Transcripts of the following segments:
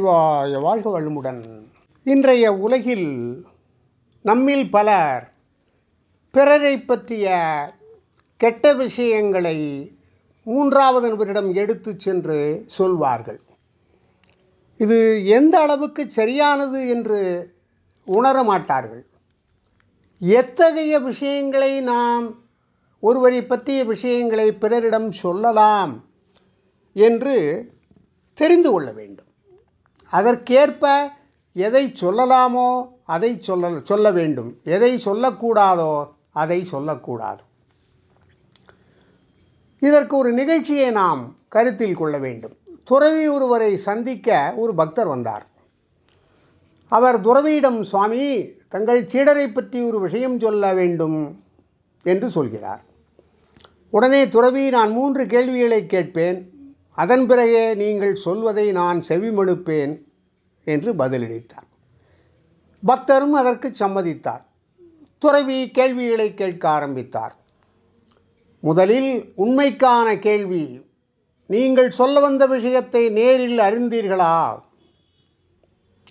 வாழ்க வாழ்க வளமுடன் இன்றைய உலகில் நம்மில் பலர் பிறரை பற்றிய கெட்ட விஷயங்களை மூன்றாவது நபரிடம் எடுத்துச் சென்று சொல்வார்கள். இது எந்த அளவுக்கு சரியானது என்று உணர மாட்டார்கள். எத்தகைய விஷயங்களை நாம் ஒருவரை பற்றிய விஷயங்களை பிறரிடம் சொல்லலாம் என்று தெரிந்து கொள்ள வேண்டும். அதற்கேற்ப எதை சொல்லலாமோ அதை சொல்ல சொல்ல வேண்டும். எதை சொல்லக்கூடாதோ அதை சொல்லக்கூடாது. இதற்கு ஒரு நிகழ்ச்சியை நாம் கருத்தில் கொள்ள வேண்டும். துறவி ஒருவரை சந்திக்க ஒரு பக்தர் வந்தார். அவர் துறவியிடம் சுவாமி தங்கள் சீடரை பற்றி ஒரு விஷயம் சொல்ல வேண்டும் என்று சொல்கிறார். உடனே துறவி நான் மூன்று கேள்விகளை கேட்பேன். அதன் பிறகே நீங்கள் சொல்வதை நான் செவிமடுப்பேன் என்று பதிலளித்தார். பக்தரும் அதற்கு சம்மதித்தார். துறவி கேள்விகளை கேட்க ஆரம்பித்தார். முதலில் உண்மைக்கான கேள்வி நீங்கள் சொல்ல வந்த விஷயத்தை நேரில் அறிந்தீர்களா?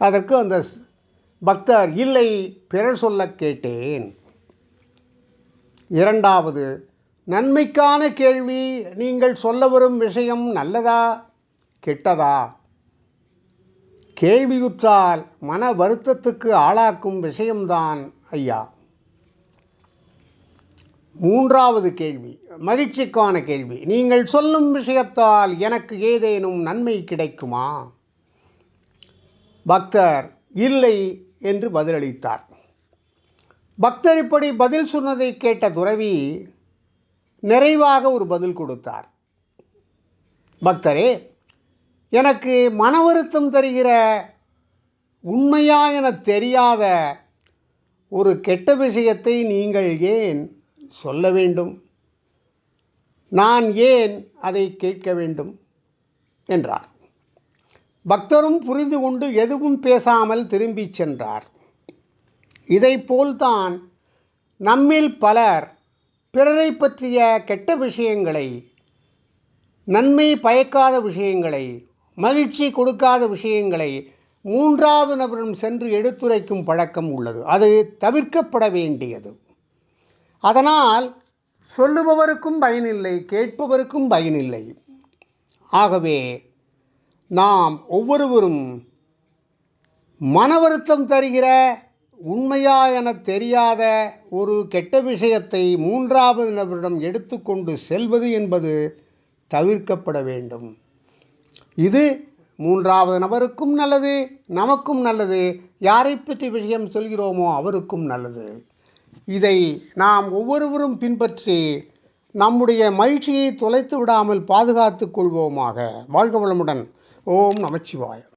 அதற்கு அந்த பக்தர் இல்லை பிறர் சொல்ல கேட்டேன். இரண்டாவது நன்மைக்கான கேள்வி நீங்கள் சொல்ல வரும் விஷயம் நல்லதா கெட்டதா? கேள்வியுற்றால் மன வருத்தத்துக்கு ஆளாக்கும் விஷயம்தான் ஐயா. மூன்றாவது கேள்வி மகிழ்ச்சிக்கான கேள்வி. நீங்கள் சொல்லும் விஷயத்தால் எனக்கு ஏதேனும் நன்மை கிடைக்குமா? பக்தர் இல்லை என்று பதிலளித்தார். பக்தர் இப்படி பதில் சொன்னதை கேட்ட துறவி நிறைவாக ஒரு பதில் கொடுத்தார். பக்தரே எனக்கு மன வருத்தம் தருகிற உண்மையா என தெரியாத ஒரு கெட்ட விஷயத்தை நீங்கள் ஏன் சொல்ல வேண்டும்? நான் ஏன் அதை கேட்க வேண்டும்? என்றார். பக்தரும் புரிந்து கொண்டு எதுவும் பேசாமல் திரும்பிச் சென்றார். இதைப்போல்தான் நம்மில் பலர் பிறரை பற்றிய கெட்ட விஷயங்களை நன்மை பயக்காத விஷயங்களை மகிழ்ச்சி கொடுக்காத விஷயங்களை மூன்றாவது நபரும் சென்று எடுத்துரைக்கும் பழக்கம் உள்ளது. அது தவிர்க்கப்பட வேண்டியது. அதனால் சொல்லுபவருக்கும் பயனில்லை கேட்பவருக்கும் பயனில்லை ஆகவே நாம் ஒவ்வொருவரும் மன வருத்தம் தருகிற உண்மையா என தெரியாத ஒரு கெட்ட விஷயத்தை மூன்றாவது நபரிடம் எடுத்துக்கொண்டு செல்வது என்பது தவிர்க்கப்பட வேண்டும். இது மூன்றாவது நபருக்கும் நல்லது நமக்கும் நல்லது. யாரை பற்றி விஷயம் சொல்கிறோமோ அவருக்கும் நல்லது. இதை நாம் ஒவ்வொருவரும் பின்பற்றி நம்முடைய மகிழ்ச்சியை தொலைத்து விடாமல் பாதுகாத்து கொள்வோமாக. வாழ்க வளமுடன். ஓம் நமச்சிவாயம்.